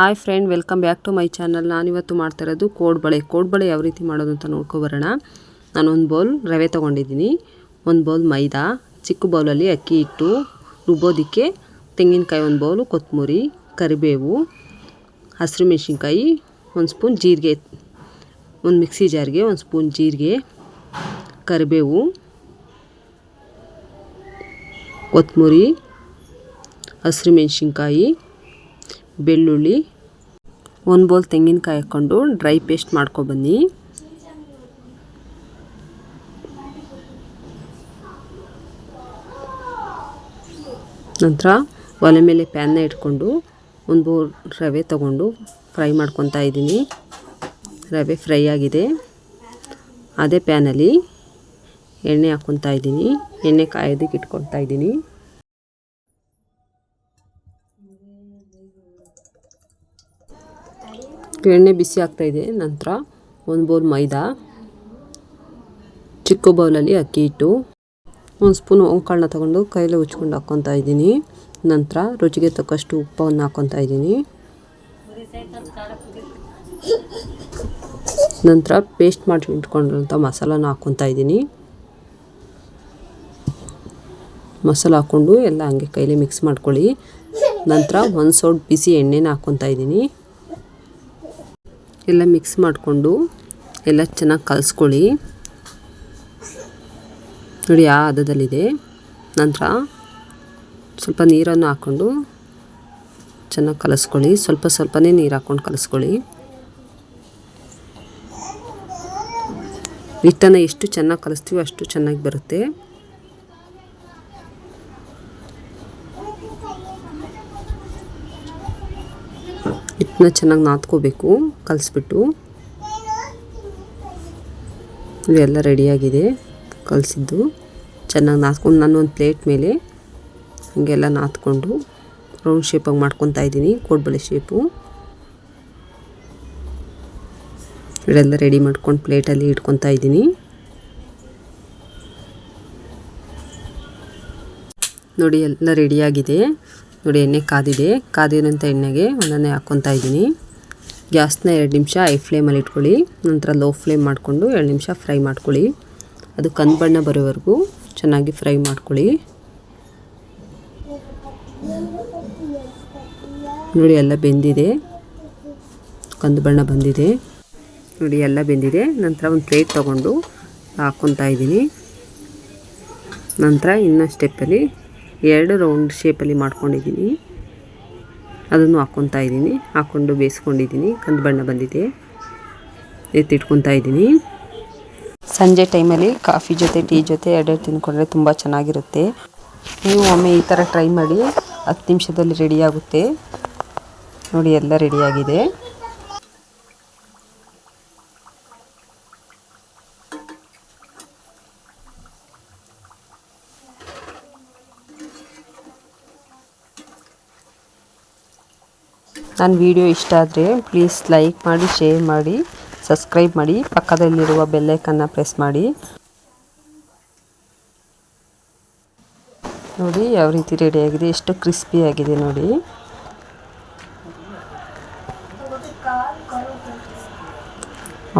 Hi friend, welcome back to my channel. ನಾನಿವತ್ತು ಮಾಡ್ತಾ ಇರೋದು ಕೋಡ್ಬಳೆ ಕೋಡ್ಬಳೆ ಯಾವ ರೀತಿ ಮಾಡೋದು ಅಂತ ನೋಡ್ಕೊಬರೋಣ ನಾನು ಒಂದು ಬೌಲ್ ರವೆ ತೊಗೊಂಡಿದ್ದೀನಿ. ಒಂದು ಬೌಲ್ ಮೈದಾ, ಚಿಕ್ಕ ಬೌಲಲ್ಲಿ ಅಕ್ಕಿ ಹಿಟ್ಟು, ರುಬ್ಬೋದಕ್ಕೆ ತೆಂಗಿನಕಾಯಿ ಒಂದು ಬೌಲು, ಕೊತ್ತಂಬರಿ, ಕರಿಬೇವು, ಹಸಿರು ಮೆಣಸಿನ್ಕಾಯಿ, ಒಂದು ಸ್ಪೂನ್ ಜೀರಿಗೆ, ಒಂದು ಮಿಕ್ಸಿ ಜಾರಿಗೆ ಒಂದು ಸ್ಪೂನ್ ಜೀರಿಗೆ, ಕರಿಬೇವು, ಕೊತ್ತಂಬರಿ, ಹಸಿರು ಮೆಣಸಿನ್ಕಾಯಿ ಬೆಳ್ಳುಳ್ಳಿ, ಒಂದು ಬೌಲ್ ತೆಂಗಿನಕಾಯಿ ಹಾಕ್ಕೊಂಡು ಡ್ರೈ ಪೇಸ್ಟ್ ಮಾಡ್ಕೊಬನ್ನಿ. ನಂತರ ಒಲೆ ಮೇಲೆ ಪ್ಯಾನ್ನ ಇಟ್ಕೊಂಡು ಒಂದು ಬೌಲ್ ರವೆ ತಗೊಂಡು ಫ್ರೈ ಮಾಡ್ಕೊತಾ ಇದ್ದೀನಿ. ರವೆ ಫ್ರೈ ಆಗಿದೆ. ಅದೇ ಪ್ಯಾನಲ್ಲಿ ಎಣ್ಣೆ ಹಾಕ್ಕೊತಾ ಇದ್ದೀನಿ. ಎಣ್ಣೆ ಕಾಯೋದಕ್ಕೆ ಇಟ್ಕೊತಾ ಇದ್ದೀನಿ. ಎಣ್ಣೆ ಬಿಸಿ ಆಗ್ತಾಯಿದೆ ನಂತರ ಒಂದು ಬೌಲ್ ಮೈದಾ, ಚಿಕ್ಕ ಬೌಲಲ್ಲಿ ಅಕ್ಕಿ ಹಿಟ್ಟು, ಒಂದು ಸ್ಪೂನ್ ಒಂಕಾಳನ್ನ ತೊಗೊಂಡು ಕೈಲಿ ಉಚ್ಕೊಂಡು ಹಾಕ್ಕೊತಾ ಇದ್ದೀನಿ. ನಂತರ ರುಚಿಗೆ ತಕ್ಕಷ್ಟು ಉಪ್ಪವನ್ನು ಹಾಕ್ಕೊತಾ ಇದ್ದೀನಿ. ನಂತರ ಪೇಸ್ಟ್ ಮಾಡಿ ಇಟ್ಕೊಂಡಿರೋಂಥ ಮಸಾಲಾನ ಹಾಕ್ಕೊತಾ ಇದ್ದೀನಿ. ಮಸಾಲ ಹಾಕ್ಕೊಂಡು ಎಲ್ಲ ಹಂಗೆ ಕೈಲಿ ಮಿಕ್ಸ್ ಮಾಡ್ಕೊಳ್ಳಿ. ನಂತರ ಒಂದು ಸೌಟ್ ಬಿಸಿ ಎಣ್ಣೆನ ಹಾಕ್ಕೊತಾ ಇದ್ದೀನಿ. ಎಲ್ಲ ಮಿಕ್ಸ್ ಮಾಡಿಕೊಂಡು ಎಲ್ಲ ಚೆನ್ನಾಗಿ ಕಲಿಸ್ಕೊಳ್ಳಿ. ನೋಡಿ, ಆ ಹದದಲ್ಲಿದೆ. ನಂತರ ಸ್ವಲ್ಪ ನೀರನ್ನು ಹಾಕ್ಕೊಂಡು ಚೆನ್ನಾಗಿ ಕಲಸ್ಕೊಳ್ಳಿ. ಸ್ವಲ್ಪ ಸ್ವಲ್ಪನೇ ನೀರು ಹಾಕ್ಕೊಂಡು ಕಲಿಸ್ಕೊಳ್ಳಿ. ಹಿಟ್ಟನ್ನು ಎಷ್ಟು ಚೆನ್ನಾಗಿ ಕಲಿಸ್ತೀವೋ ಅಷ್ಟು ಚೆನ್ನಾಗಿ ಬರುತ್ತೆ. ಹಿಟ್ಟನ್ನ ಚೆನ್ನಾಗಿ ನಾದ್ಕೋಬೇಕು, ಕಲಿಸ್ಬಿಟ್ಟು. ಇದೆಲ್ಲ ರೆಡಿಯಾಗಿದೆ ಕಲಿಸಿದ್ದು. ಚೆನ್ನಾಗಿ ನಾದ್ಕೊಂಡು ನಾನು ಒಂದು ಪ್ಲೇಟ್ ಮೇಲೆ ಹೀಗೆಲ್ಲ ನಾದ್ಕೊಂಡು ರೌಂಡ್ ಶೇಪಾಗಿ ಮಾಡ್ಕೊತಾ ಇದ್ದೀನಿ, ಕೋಡ್ಬಳೆ ಶೇಪು ಇದೆಲ್ಲ ರೆಡಿ ಮಾಡ್ಕೊಂಡು ಪ್ಲೇಟಲ್ಲಿ ಇಟ್ಕೊತಾ ಇದ್ದೀನಿ. ನೋಡಿ, ಎಲ್ಲ ರೆಡಿಯಾಗಿದೆ ನೋಡಿ, ಎಣ್ಣೆ ಕಾದಿದೆ. ಕಾದಿರೋಂಥ ಎಣ್ಣೆಗೆ ಒಂದನ್ನೇ ಹಾಕ್ಕೊತಾ ಇದ್ದೀನಿ. ಗ್ಯಾಸ್ನ ಎರಡು ನಿಮಿಷ ಐ ಫ್ಲೇಮಲ್ಲಿ ಇಟ್ಕೊಳ್ಳಿ. ನಂತರ ಲೋ ಫ್ಲೇಮ್ ಮಾಡಿಕೊಂಡು ಎರಡು ನಿಮಿಷ ಫ್ರೈ ಮಾಡ್ಕೊಳ್ಳಿ. ಅದು ಕಂದು ಬಣ್ಣ ಬರೋವರೆಗೂ ಚೆನ್ನಾಗಿ ಫ್ರೈ ಮಾಡ್ಕೊಳ್ಳಿ. ನೋಡಿ, ಎಲ್ಲ ಬೆಂದಿದೆ. ಕಂದು ಬಣ್ಣ ಬಂದಿದೆ. ನೋಡಿ, ಎಲ್ಲ ಬೆಂದಿದೆ. ನಂತರ ಒಂದು ಪ್ಲೇಟ್ ತೊಗೊಂಡು ಹಾಕ್ಕೊತಾ ಇದ್ದೀನಿ. ನಂತರ ಇನ್ನೊಂದು ಸ್ಟೆಪ್ಪಲ್ಲಿ ಎರಡು ರೌಂಡ್ ಶೇಪಲ್ಲಿ ಮಾಡ್ಕೊಂಡಿದ್ದೀನಿ. ಅದನ್ನು ಹಾಕ್ಕೊತಾ ಇದ್ದೀನಿ. ಹಾಕ್ಕೊಂಡು ಬೇಯಿಸ್ಕೊಂಡಿದ್ದೀನಿ. ಕಂದು ಬಣ್ಣ ಬಂದಿದೆ. ಎತ್ತಿಟ್ಕೊತಾ ಇದ್ದೀನಿ. ಸಂಜೆ ಟೈಮಲ್ಲಿ ಕಾಫಿ ಜೊತೆ, ಟೀ ಜೊತೆ ಎರಡೆರಡು ತಿನ್ಕೊಂಡ್ರೆ ತುಂಬ ಚೆನ್ನಾಗಿರುತ್ತೆ. ನೀವು ಒಮ್ಮೆ ಈ ಥರ ಟ್ರೈ ಮಾಡಿ, ಹತ್ತು ನಿಮಿಷದಲ್ಲಿ ರೆಡಿಯಾಗುತ್ತೆ ನೋಡಿ, ಎಲ್ಲ ರೆಡಿಯಾಗಿದೆ ನನ್ನ ವಿಡಿಯೋ ಇಷ್ಟ ಆದರೆ ಪ್ಲೀಸ್ ಲೈಕ್ ಮಾಡಿ ಶೇರ್ ಮಾಡಿ ಸಬ್ಸ್ಕ್ರೈಬ್ ಮಾಡಿ, ಪಕ್ಕದಲ್ಲಿರುವ ಬೆಲ್ಲೈಕನ್ನು ಪ್ರೆಸ್ ಮಾಡಿ. ನೋಡಿ ಯಾವ ರೀತಿ ರೆಡಿಯಾಗಿದೆ ಎಷ್ಟು ಕ್ರಿಸ್ಪಿಯಾಗಿದೆ ನೋಡಿ.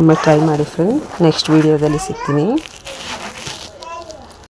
ಒಮ್ಮೆ ಟ್ರೈ ಮಾಡಿ ಫ್ರೆಂಡ್ ನೆಕ್ಸ್ಟ್ ವೀಡಿಯೋದಲ್ಲಿ ಸಿಗ್ತೀನಿ.